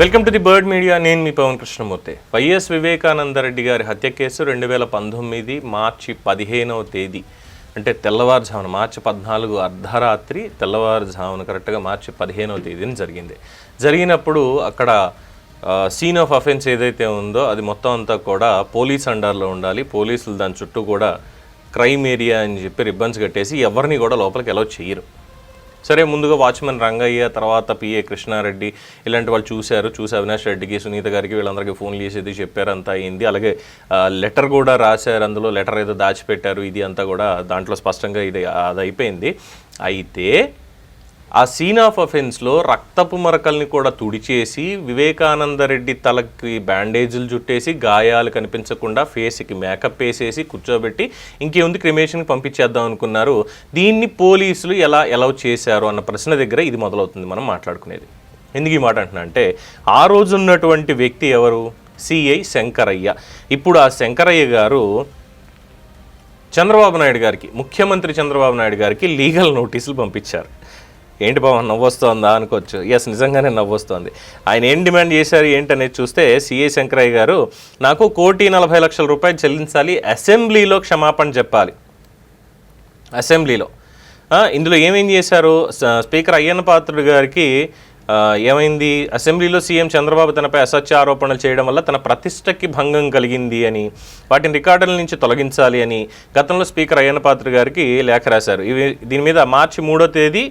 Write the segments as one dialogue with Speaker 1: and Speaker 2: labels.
Speaker 1: Welcome to the bird media. నేను మీ Pawan Krishnamurthy. YS Vivekananda Reddy గారి హత్య కేసు రెండు వేల పంతొమ్మిది మార్చి పదిహేనవ తేదీ అంటే తెల్లవారుజామున మార్చి పద్నాలుగు అర్ధరాత్రి తెల్లవారుజామున కరెక్ట్గా మార్చి పదిహేనవ తేదీన జరిగింది. జరిగినప్పుడు అక్కడ సీన్ ఆఫ్ అఫెన్స్ ఏదైతే ఉందో అది మొత్తం అంతా కూడా పోలీస్ అండర్లో ఉండాలి. పోలీసులు దాని చుట్టూ కూడా క్రైమ్ ఏరియా అని చెప్పి రిబ్బన్స్ కట్టేసి ఎవరిని కూడా లోపలికి అలౌ చేయరు. సరే ముందుగా వాచ్మెన్ రంగయ్య తర్వాత పిఏ కృష్ణారెడ్డి ఇలాంటి వాళ్ళు చూశారు. చూసి అవినాష్ రెడ్డికి సునీత గారికి వీళ్ళందరికీ ఫోన్లు చేసేది చెప్పారు అంతా అయింది. అలాగే లెటర్ కూడా రాశారు అందులో. లెటర్ ఏదో దాచిపెట్టారు ఇది అంతా కూడా దాంట్లో స్పష్టంగా ఇది అది అయిపోయింది. అయితే ఆ సీన్ ఆఫ్ అఫెన్స్లో రక్తపు మరకల్ని కూడా తుడిచేసి వివేకానందరెడ్డి తలకి బ్యాండేజీలు చుట్టేసి గాయాలు కనిపించకుండా ఫేస్కి మేకప్ వేసేసి కూర్చోబెట్టి ఇంకేముంది క్రిమేషన్కి పంపించేద్దాం అనుకున్నారు. దీన్ని పోలీసులు ఎలా ఎలా చేశారు అన్న ప్రశ్న దగ్గర ఇది మొదలవుతుంది మనం మాట్లాడుకునేది. ఎందుకు ఈ మాట అంటున్నా అంటే ఆ రోజు ఉన్నటువంటి వ్యక్తి ఎవరు? సిఐ శంకరయ్య. ఇప్పుడు ఆ శంకరయ్య గారు చంద్రబాబు నాయుడు గారికి ముఖ్యమంత్రి చంద్రబాబు నాయుడు గారికి లీగల్ నోటీసులు పంపించారు. ఏంటి బాబు నవ్వొస్తోందా అనుకోవచ్చు. ఎస్ నిజంగానే నవ్వొస్తోంది. ఆయన ఏం డిమాండ్ చేశారు ఏంటనేది చూస్తే సిఏ శంకరయ్య గారు నాకు కోటి నలభై లక్షల రూపాయలు చెల్లించాలి అసెంబ్లీలో క్షమాపణ చెప్పాలి. అసెంబ్లీలో. ఇందులో ఏమేం చేశారు? స్పీకర్ అయ్యన్న పాత్రుడు గారికి ఏమైంది? అసెంబ్లీలో సీఎం చంద్రబాబు తనపై అసత్య ఆరోపణలు చేయడం వల్ల తన ప్రతిష్టకి భంగం కలిగింది అని వాటిని రికార్డుల నుంచి తొలగించాలి అని గతంలో స్పీకర్ అయ్యన్న పాత్ర గారికి లేఖ రాశారు. ఇవి దీని మీద మార్చి మూడో తేదీ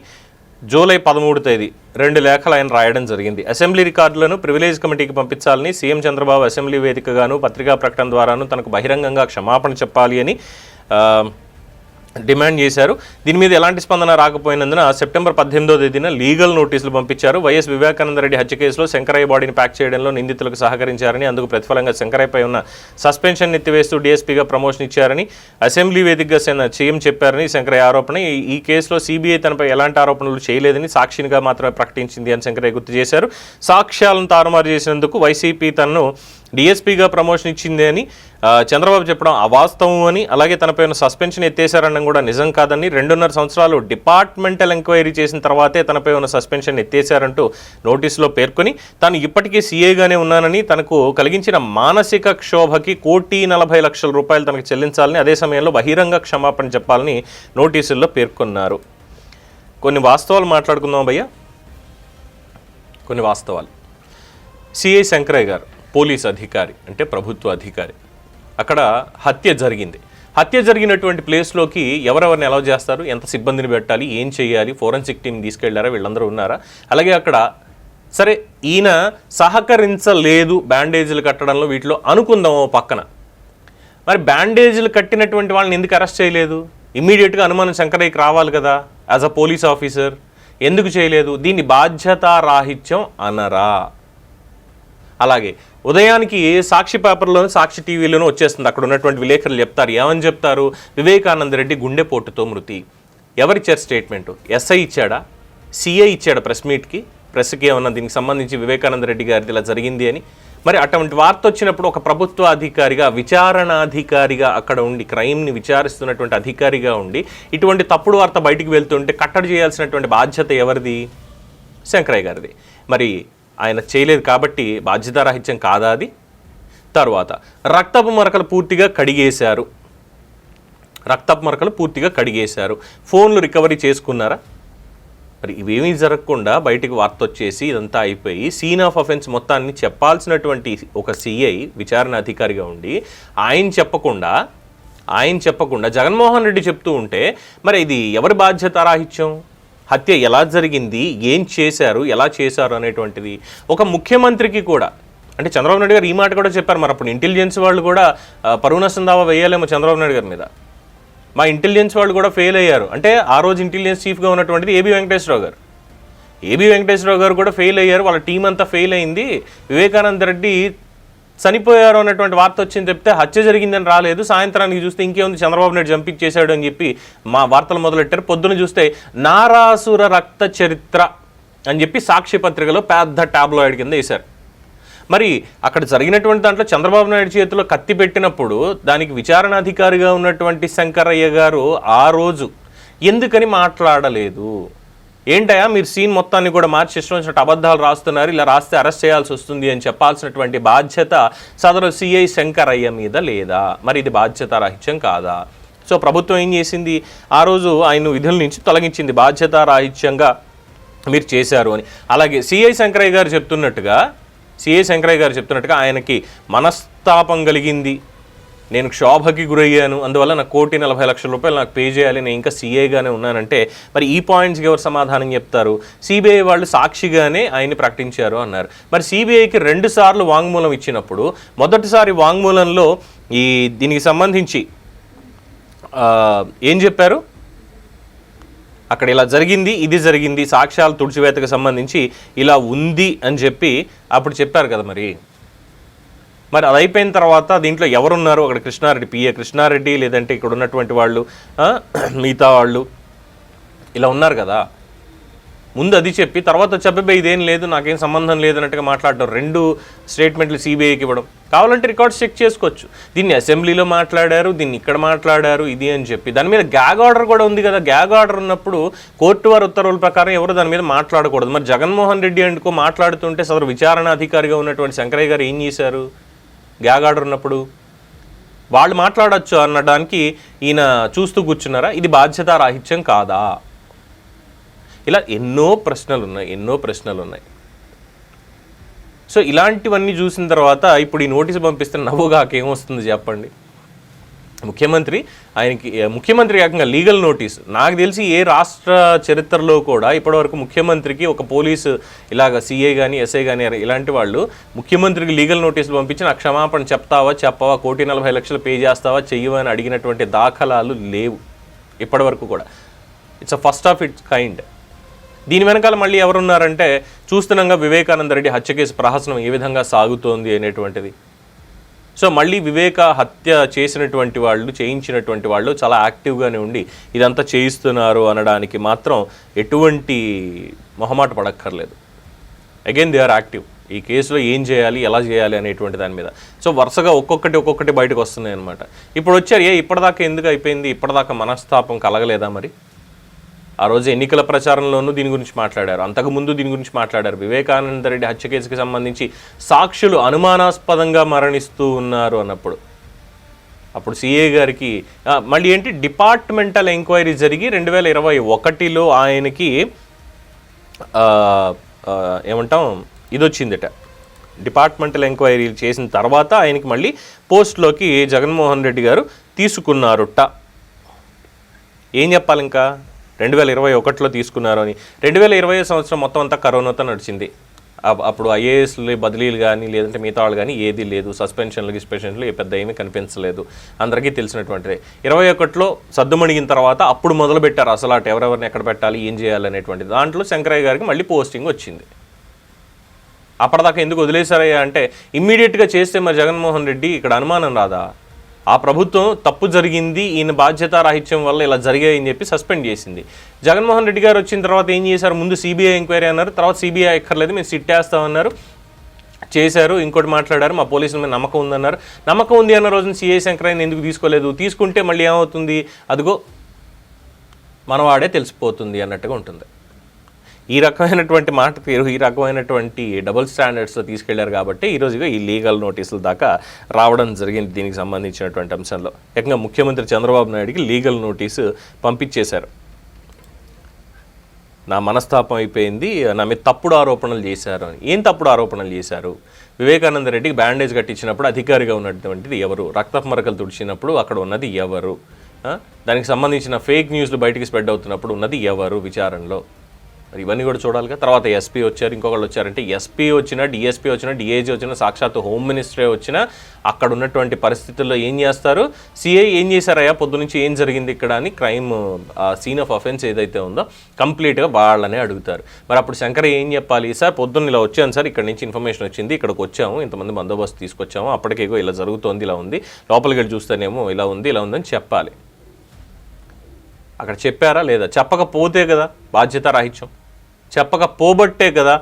Speaker 1: జూలై పదమూడు తేదీ రెండు లేఖలు ఆయన రాయడం జరిగింది. అసెంబ్లీ రికార్డులను ప్రివిలేజ్ కమిటీకి పంపించాలని సీఎం చంద్రబాబు అసెంబ్లీ వేదికగాను పత్రికా ప్రకటన ద్వారాను తనకు బహిరంగంగా క్షమాపణ చెప్పాలి అని డిమాండ్ చేశారు. దీని మీద ఎలాంటి స్పందన రాకపోయినందున సెప్టెంబర్ పద్దెనిమిదో తేదీన లీగల్ నోటీసులు పంపించారు. వైఎస్ వివేకానంద రెడ్డి హత్య కేసులో శంకరయ్య బాడీని ప్యాక్ చేయడంలో నిందితులకు సహకరించారని అందుకు ప్రతిఫలంగా శంకరయ్యపై ఉన్న సస్పెన్షన్ ఎత్తివేస్తూ డీఎస్పీగా ప్రమోషన్ ఇచ్చారని అసెంబ్లీ వేదికగా సీఎం చెప్పారని శంకరయ్య ఆరోపణ. ఈ- కేసులో సీబీఐ తనపై ఎలాంటి ఆరోపణలు చేయలేదని సాక్షినిగా మాత్రమే ప్రకటించింది అని శంకరయ్య గుర్తు చేశారు. సాక్ష్యాలను తారుమారు చేసినందుకు వైసీపీ తనను డిఎస్పీగా ప్రమోషన్ ఇచ్చింది అని చంద్రబాబు చెప్పడం అవాస్తవం అని అలాగే తనపై ఉన్న సస్పెన్షన్ ఎత్తేశారనడం కూడా నిజం కాదని రెండున్నర సంవత్సరాలు డిపార్ట్మెంటల్ ఎంక్వైరీ చేసిన తర్వాతే తనపై ఉన్న సస్పెన్షన్ ఎత్తేశారంటూ నోటీసులో పేర్కొని తాను ఇప్పటికీ సీఏగానే ఉన్నానని తనకు కలిగించిన మానసిక క్షోభకి కోటి నలభై లక్షల రూపాయలు తనకు చెల్లించాలని అదే సమయంలో బహిరంగ క్షమాపణ చెప్పాలని నోటీసుల్లో పేర్కొన్నారు. కొన్ని వాస్తవాలు మాట్లాడుకుందాం భయ్యా. కొన్ని వాస్తవాలు. సిఐ శంకరయ్య గారు పోలీస్ అధికారి అంటే ప్రభుత్వ అధికారి. అక్కడ హత్య జరిగింది. హత్య జరిగినటువంటి ప్లేస్లోకి ఎవరెవరిని అలౌ చేస్తారు? ఎంత సిబ్బందిని పెట్టాలి? ఏం చేయాలి? ఫోరెన్సిక్ టీం తీసుకెళ్ళారా? వీళ్ళందరూ ఉన్నారా? అలాగే అక్కడ సరే ఈయన సహకరించలేదు బ్యాండేజీలు కట్టడంలో వీటిలో అనుకుందాం ఓ పక్కన. మరి బ్యాండేజీలు కట్టినటువంటి వాళ్ళని ఎందుకు అరెస్ట్ చేయలేదు? ఇమీడియట్గా అనుమానం శంకరయ్యకి రావాలి కదా యాజ్ అ పోలీస్ ఆఫీసర్ ఎందుకు చేయలేదు? దీన్ని బాధ్యతారాహిత్యం అనరా. అలాగే ఉదయానికి సాక్షి పేపర్లోనూ సాక్షి టీవీలోనూ వచ్చేస్తుంది. అక్కడ ఉన్నటువంటి విలేకరులు చెప్తారు. ఏమని చెప్తారు? వివేకానంద రెడ్డి గుండెపోటుతో మృతి. ఎవరిచ్చారు స్టేట్మెంట్? ఎస్ఐ ఇచ్చాడా? సిఐ ఇచ్చాడా ప్రెస్ మీట్కి? ప్రెస్కి ఏమన్నా దీనికి సంబంధించి వివేకానంద రెడ్డి గారిది ఇలా జరిగింది అని? మరి అటువంటి వార్త వచ్చినప్పుడు ఒక ప్రభుత్వ అధికారిగా విచారణాధికారిగా అక్కడ ఉండి క్రైమ్ని విచారిస్తున్నటువంటి అధికారిగా ఉండి ఇటువంటి తప్పుడు వార్త బయటికి వెళ్తుంటే కట్టడి చేయాల్సినటువంటి బాధ్యత ఎవరిది? శంకరయ్య గారిది. మరి ఆయన చేయలేదు కాబట్టి బాధ్యతారాహిత్యం కాదా అది? తర్వాత రక్తపు మరకలు పూర్తిగా కడిగేశారు. రక్తపు మరకలు పూర్తిగా కడిగేశారు. ఫోన్లు రికవరీ చేసుకున్నారా? మరి ఇవేమీ జరగకుండా బయటికి వార్త వచ్చేసి ఇదంతా అయిపోయి సీన్ ఆఫ్ అఫెన్స్ మొత్తాన్ని చెప్పాల్సినటువంటి ఒక సిఐ విచారణ అధికారిగా ఉండి ఆయన చెప్పకుండా ఆయన చెప్పకుండా జగన్మోహన్ రెడ్డి చెప్తూ ఉంటే మరి ఇది ఎవరి బాధ్యత రాహిత్యం హత్య ఎలా జరిగింది? ఏం చేశారు? ఎలా చేశారు అనేటువంటిది ఒక ముఖ్యమంత్రికి కూడా అంటే చంద్రబాబు నాయుడు గారు ఈ మాట కూడా చెప్పారు. మరి అప్పుడు ఇంటెలిజెన్స్ వాళ్ళు కూడా పరువు నష్టం దావా వేయాలేమో చంద్రబాబు నాయుడు గారి మీద. మా ఇంటెలిజెన్స్ వాళ్ళు కూడా ఫెయిల్ అయ్యారు. అంటే ఆ రోజు ఇంటెలిజెన్స్ చీఫ్గా ఉన్నటువంటిది ఏబి వెంకటేశ్వరరావు గారు. ఏబి వెంకటేశ్వరరావు గారు కూడా ఫెయిల్ అయ్యారు. వాళ్ళ టీం అంతా ఫెయిల్ అయింది. వివేకానంద రెడ్డి చనిపోయారు అన్నటువంటి వార్త వచ్చింది చెప్తే హత్య జరిగిందని రాలేదు. సాయంత్రానికి చూస్తే ఇంకేముంది? చంద్రబాబు నాయుడు చంపించేశాడు అని చెప్పి మా వార్తలు మొదలెట్టారు. పొద్దున చూస్తే నారాసుర రక్త చరిత్ర అని చెప్పి సాక్షి పత్రికలో పెద్ద ట్యాబ్లాయిడ్ కింద వేశారు. మరి అక్కడ జరిగినటువంటి దాంట్లో చంద్రబాబు నాయుడు చేతిలో కత్తి పెట్టినప్పుడు దానికి విచారణాధికారిగా ఉన్నటువంటి శంకరయ్య గారు ఆ రోజు ఎందుకని మాట్లాడలేదు? ఏంటయ్యా మీరు సీన్ మొత్తాన్ని కూడా మార్చి ఇష్టం వచ్చినట్టు అబద్ధాలు రాస్తున్నారు ఇలా రాస్తే అరెస్ట్ చేయాల్సి వస్తుంది అని చెప్పాల్సినటువంటి బాధ్యత సదరు సిఐ శంకరయ్య మీద లేదా? మరి ఇది బాధ్యత రాహిత్యం కాదా? సో ప్రభుత్వం ఏం చేసింది? ఆ రోజు ఆయన విధుల నుంచి తొలగించింది బాధ్యత రాహిత్యంగా మీరు చేశారు అని. అలాగే సిఐ శంకరయ్య గారు చెప్తున్నట్టుగా సిఐ శంకరయ్య గారు చెప్తున్నట్టుగా ఆయనకి మనస్తాపం కలిగింది. నేను క్షోభకి గురయ్యాను. అందువల్ల నాకు కోటి నలభై లక్షల రూపాయలు నాకు పే చేయాలి. నేను ఇంకా సీఏగానే ఉన్నానంటే మరి ఈ పాయింట్స్కి ఎవరు సమాధానం చెప్తారు? సిబిఐ వాళ్ళు సాక్షిగానే ఆయన్ని ప్రకటించారు అన్నారు. మరి సిబిఐకి రెండు సార్లు వాంగ్మూలం ఇచ్చినప్పుడు మొదటిసారి వాంగ్మూలంలో ఈ దీనికి సంబంధించి ఏం చెప్పారు? అక్కడ ఇలా జరిగింది ఇది జరిగింది సాక్ష్యాలు తుడిచివేతకు సంబంధించి ఇలా ఉంది అని చెప్పి అప్పుడు చెప్పారు కదా మరి. మరి అది అయిపోయిన తర్వాత దీంట్లో ఎవరున్నారు? అక్కడ కృష్ణారెడ్డి పిఏ కృష్ణారెడ్డి లేదంటే ఇక్కడ ఉన్నటువంటి వాళ్ళు మిగతా వాళ్ళు ఇలా ఉన్నారు కదా. ముందు అది చెప్పి తర్వాత చెప్పబే ఇదేం లేదు నాకేం సంబంధం లేదు అన్నట్టుగా మాట్లాడటం రెండు స్టేట్మెంట్లు సిబిఐకి ఇవ్వడం. కావాలంటే రికార్డ్స్ చెక్ చేసుకోవచ్చు. దీన్ని అసెంబ్లీలో మాట్లాడారు దీన్ని ఇక్కడ మాట్లాడారు ఇది అని చెప్పి. దాని మీద గ్యాగ్ ఆర్డర్ కూడా ఉంది కదా. గ్యాగ్ ఆర్డర్ ఉన్నప్పుడు కోర్టు వారి ఉత్తర్వుల ప్రకారం ఎవరు దాని మీద మాట్లాడకూడదు. మరి జగన్మోహన్ రెడ్డి అండుకో మాట్లాడుతుంటే సదరు విచారణ అధికారిగా ఉన్నటువంటి శంకరయ్య గారు ఏం చేశారు? గ్యాగ్ ఆర్డర్ ఉన్నప్పుడు వాళ్ళు మాట్లాడచ్చు అనడానికి ఈయన చూస్తూ కూర్చున్నారా? ఇది బాధ్యత రాహిత్యం కాదా? ఇలా ఎన్నో ప్రశ్నలు ఉన్నాయి ఎన్నో ప్రశ్నలు ఉన్నాయి సో ఇలాంటివన్నీ చూసిన తర్వాత ఇప్పుడు ఈ నోటీసు పంపిస్తే నవ్వుగాకేమొస్తుంది చెప్పండి? ముఖ్యమంత్రి ఆయనకి ముఖ్యమంత్రి ఏకంగా లీగల్ నోటీస్. నాకు తెలిసి ఏ రాష్ట్ర చరిత్రలో కూడా ఇప్పటివరకు ముఖ్యమంత్రికి ఒక పోలీసు ఇలాగ సీఏ కానీ ఎస్ఐ కానీ ఇలాంటి వాళ్ళు ముఖ్యమంత్రికి లీగల్ నోటీసులు పంపించి నాకు క్షమాపణ చెప్తావా చెప్పవా కోటి నలభై లక్షలు పే చేస్తావా చెయ్యవా అని అడిగినటువంటి దాఖలాలు లేవు ఇప్పటివరకు కూడా. It's a first of its kind దీని వెనకాల మళ్ళీ ఎవరున్నారంటే చూస్తున్నాగా వివేకానంద రెడ్డి హత్య కేసు ప్రహసనం ఏ విధంగా సాగుతోంది అనేటువంటిది. సో మళ్ళీ వివేక హత్య చేసినటువంటి వాళ్ళు చేయించినటువంటి వాళ్ళు చాలా యాక్టివ్గానే ఉండి ఇదంతా చేయిస్తున్నారు అనడానికి మాత్రం ఎటువంటి మొహమాట పడక్కర్లేదు. అగైన్ దే ఆర్ యాక్టివ్ ఈ కేసులో ఏం చేయాలి ఎలా చేయాలి అనేటువంటి దాని మీద. సో వరుసగా ఒక్కొక్కటి ఒక్కొక్కటి బయటకు వస్తున్నాయి అనమాట ఇప్పుడు వచ్చారు ఏ ఇప్పటిదాకా ఎందుకు అయిపోయింది? ఇప్పటిదాకా మనస్తాపం కలగలేదా మరి? ఆ రోజు ఎన్నికల ప్రచారంలోనూ దీని గురించి మాట్లాడారు. అంతకుముందు దీని గురించి మాట్లాడారు. వివేకానంద రెడ్డి హత్య కేసుకి సంబంధించి సాక్షులు అనుమానాస్పదంగా మరణిస్తూ ఉన్నారు అన్నప్పుడు. అప్పుడు సిఏ గారికి మళ్ళీ ఏంటి? డిపార్ట్మెంటల్ ఎంక్వైరీ జరిగి రెండు వేల ఇరవై ఒకటిలో ఆయనకి ఏమంటాం? ఇది వచ్చిందట డిపార్ట్మెంటల్ ఎంక్వైరీ చేసిన తర్వాత ఆయనకి మళ్ళీ పోస్ట్లోకి జగన్మోహన్ రెడ్డి గారు తీసుకున్నారుట. ఏం చెప్పాలి ఇంకా రెండు వేల ఇరవై ఒకటిలో తీసుకున్నారు అని. రెండు వేల ఇరవై సంవత్సరం మొత్తం అంతా కరోనాతో నడిచింది. అప్పుడు ఐఏఎస్లు బదిలీలు కానీ లేదంటే మిగతా వాళ్ళు కానీ ఏది లేదు. సస్పెన్షన్లు గిస్పెన్షన్లు ఏ పెద్ద ఏమీ కనిపించలేదు. అందరికీ తెలిసినటువంటిదే. ఇరవై ఒకటిలో సద్దుమణిగిన తర్వాత అప్పుడు మొదలు పెట్టారు అసలు అటు ఎవరెవరిని ఎక్కడ పెట్టాలి ఏం చేయాలి అనేటువంటిది. దాంట్లో శంకరయ్య గారికి మళ్ళీ పోస్టింగ్ వచ్చింది. అప్పటిదాకా ఎందుకు వదిలేశారయ్యా అంటే ఇమ్మీడియట్గా చేస్తే మరి జగన్మోహన్ రెడ్డి ఇక్కడ అనుమానం రాదా? ఆ ప్రభుత్వం తప్పు జరిగింది ఈయన బాధ్యత రాహిత్యం వల్ల ఇలా జరిగాయని చెప్పి సస్పెండ్ చేసింది. జగన్మోహన్ రెడ్డి గారు వచ్చిన తర్వాత ఏం చేశారు? ముందు సిబిఐ ఎంక్వైరీ అన్నారు తర్వాత సిబిఐ ఎక్కర్లేదు మేము సిట్ వేస్తామన్నారు చేశారు ఇంకోటి మాట్లాడారు మా పోలీసుల మీద నమ్మకం ఉందన్నారు. నమ్మకం ఉంది అన్న రోజున సిఐ శంకరయ్యని ఎందుకు తీసుకోలేదు? తీసుకుంటే మళ్ళీ ఏమవుతుంది? అదిగో మనవాడే తెలిసిపోతుంది అన్నట్టుగా ఉంటుంది. ఈ రకమైనటువంటి మాట తీరు ఈ రకమైనటువంటి డబుల్ స్టాండర్డ్స్లో తీసుకెళ్ళారు కాబట్టి ఈరోజుగా ఈ లీగల్ నోటీసుల దాకా రావడం జరిగింది దీనికి సంబంధించినటువంటి అంశంలో. ఏకంగా ముఖ్యమంత్రి చంద్రబాబు నాయుడికి లీగల్ నోటీసు పంపించేశారు. నా మనస్తాపం అయిపోయింది నా మీద తప్పుడు ఆరోపణలు చేశారు. ఏం తప్పుడు ఆరోపణలు చేశారు? వివేకానంద రెడ్డికి బ్యాండేజ్ కట్టించినప్పుడు అధికారిగా ఉన్నటువంటిది ఎవరు? రక్తపు మరకలు తుడిచినప్పుడు అక్కడ ఉన్నది ఎవరు? దానికి సంబంధించిన ఫేక్ న్యూస్లు బయటికి స్ప్రెడ్ అవుతున్నప్పుడు ఉన్నది ఎవరు? విచారణలో. మరి ఇవన్నీ కూడా చూడాలిగా. తర్వాత ఎస్పీ వచ్చారు ఇంకొకళ్ళు వచ్చారంటే ఎస్పీ వచ్చినా డిఎస్పీ వచ్చినా డిఏజీ వచ్చినా సాక్షాత్తు హోమ్ మినిస్టరే వచ్చినా అక్కడ ఉన్నటువంటి పరిస్థితుల్లో ఏం చేస్తారు? సిఐ ఏం చేశారయ్యా? పొద్దు నుంచి ఏం జరిగింది ఇక్కడ అని క్రైమ్ సీన్ ఆఫ్ అఫెన్స్ ఏదైతే ఉందో కంప్లీట్గా వాళ్ళనే అడుగుతారు. మరి అప్పుడు శంకర్ ఏం చెప్పాలి? సార్ పొద్దున్న ఇలా వచ్చాను సార్ ఇక్కడ నుంచి ఇన్ఫర్మేషన్ వచ్చింది ఇక్కడికి వచ్చాము ఇంతమంది బందోబస్తు తీసుకొచ్చాము అప్పటికేగో ఇలా జరుగుతోంది ఇలా ఉంది లోపలికి వెళ్ళి చూస్తేనేమో ఇలా ఉంది ఇలా ఉందని చెప్పాలి. అక్కడ చెప్పారా లేదా? చెప్పకపోతే కదా బాధ్యత రాహిత్యం చెప్పకపోబట్టే కదా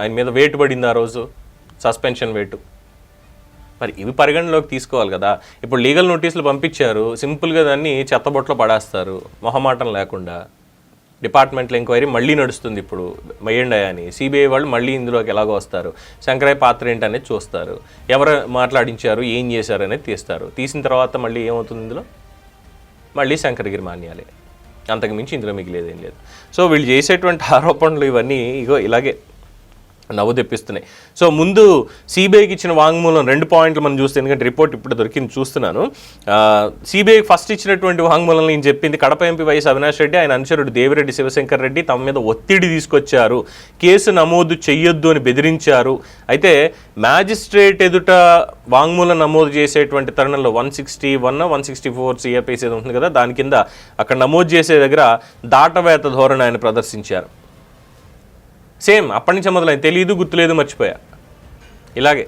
Speaker 1: ఆయన మీద వేటు పడింది ఆ రోజు. సస్పెన్షన్ వేటు మరి ఇవి పరిగణలోకి తీసుకోవాలి కదా. ఇప్పుడు లీగల్ నోటీసులు పంపించారు. సింపుల్గా దాన్ని చెత్తబొట్లో పడేస్తారు. మొహమాటం లేకుండా. డిపార్ట్మెంట్ల ఎంక్వైరీ మళ్ళీ నడుస్తుంది ఇప్పుడు. వేయండి అని. సిబిఐ వాళ్ళు మళ్ళీ ఇందులోకి ఎలాగో వస్తారు. శంకరయ్య పాత్ర ఏంటనేది చూస్తారు. ఎవరు మాట్లాడించారు? ఏం చేశారు? అనేది తీస్తారు. తీసిన తర్వాత మళ్ళీ ఏమవుతుంది ఇందులో? మళ్ళీ శంకరగిరి మాన్యాలే. అంతకు మించి ఇందులో మిగిలేదేం లేదు. సో వీళ్ళు చేసేటువంటి ఆరోపణలు ఇవన్నీ ఇగో ఇలాగే నవ్వు తెప్పిస్తున్నాయి సో ముందు సిబిఐకి ఇచ్చిన వాంగ్మూలం రెండు పాయింట్లు మనం చూస్తే ఎందుకంటే రిపోర్ట్ ఇప్పుడు దొరికింది చూస్తున్నాను. సిబిఐకి ఫస్ట్ ఇచ్చినటువంటి వాంగ్మూలం నేను చెప్పింది కడప ఎంపీ వైఎస్ అవినాష్ రెడ్డి ఆయన అనుచరుడు దేవిరెడ్డి శివశంకర్ రెడ్డి తమ మీద ఒత్తిడి తీసుకొచ్చారు. కేసు నమోదు చెయ్యొద్దు అని బెదిరించారు. అయితే మ్యాజిస్ట్రేట్ ఎదుట వాంగ్మూలం నమోదు చేసేటువంటి తరుణంలో one sixty one one sixty four CrPC ఏదో ఉంటుంది కదా దాని కింద అక్కడ నమోదు చేసే దగ్గర దాటవేత ధోరణి ఆయన ప్రదర్శించారు. సేమ్ అప్పటి నుంచే మొదలైంది. తెలియదు గుర్తులేదు మర్చిపోయా. ఇలాగే.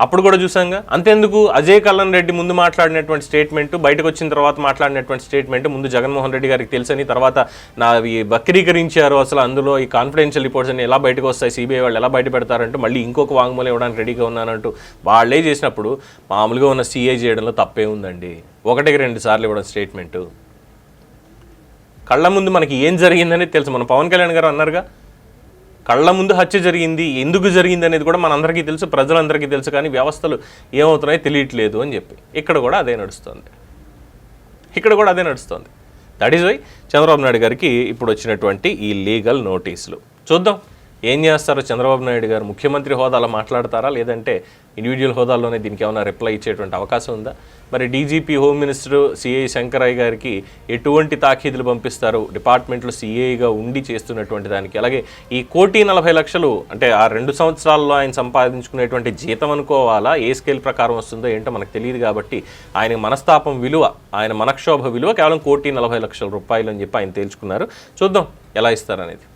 Speaker 1: అప్పుడు కూడా చూసాంగా. అంతెందుకు? అజయ్ కల్లన్ రెడ్డి ముందు మాట్లాడినటువంటి స్టేట్మెంట్ బయటకు వచ్చిన తర్వాత మాట్లాడినటువంటి స్టేట్మెంట్ ముందు జగన్మోహన్ రెడ్డి గారికి తెలుసని తర్వాత నా ఈ వక్రీకరించారు అసలు అందులో ఈ కాన్ఫిడెన్షియల్ రిపోర్ట్స్ అన్ని ఎలా బయటకు వస్తాయి సిబిఐ వాళ్ళు ఎలా బయట పెడతారంటూ మళ్ళీ ఇంకొక వాంగ్మూలం ఇవ్వడానికి రెడీగా ఉన్నానంటూ వాళ్ళే చేసినప్పుడు మామూలుగా ఉన్న సిఐ చేయడంలో తప్పే ఉందండి. ఒకటికి రెండు సార్లు ఇవ్వడం స్టేట్మెంటు కళ్ళ ముందు మనకి ఏం జరిగిందనేది తెలుసు. మన పవన్ కళ్యాణ్ గారు అన్నారుగా కళ్ళ ముందు హత్య జరిగింది ఎందుకు జరిగింది అనేది కూడా మనందరికీ తెలుసు ప్రజలందరికీ తెలుసు కానీ వ్యవస్థలు ఏమవుతున్నాయో తెలియట్లేదు అని చెప్పి. ఇక్కడ కూడా అదే నడుస్తుంది. ఇక్కడ కూడా అదే నడుస్తుంది. That is why Chandrababu Naidu గారికి ఇప్పుడు వచ్చినటువంటి ఈ లీగల్ నోటీసులు. చూద్దాం. ఏం చేస్తారో చంద్రబాబు నాయుడు గారు? ముఖ్యమంత్రి హోదాలో మాట్లాడతారా? లేదంటే ఇండివిజువల్ హోదాలోనే దీనికి ఏమైనా రిప్లై ఇచ్చేటువంటి అవకాశం ఉందా? మరి DGP home minister CI Shankaraiah గారికి ఎటువంటి తాఖీదులు పంపిస్తారు? డిపార్ట్మెంట్లో సిఐగా ఉండి చేస్తున్నటువంటి దానికి. అలాగే ఈ కోటి నలభై లక్షలు అంటే ఆ రెండు సంవత్సరాల్లో ఆయన సంపాదించుకునేటువంటి జీతం అనుకోవాలా? ఏ స్కేల్ ప్రకారం వస్తుందో ఏంటో మనకు తెలియదు కాబట్టి ఆయన మనస్తాపం విలువ ఆయన మనక్షోభ విలువ కేవలం కోటి నలభై లక్షల రూపాయలు అని చెప్పి ఆయన తేల్చుకున్నారు. చూద్దాం ఎలా ఇస్తారనేది.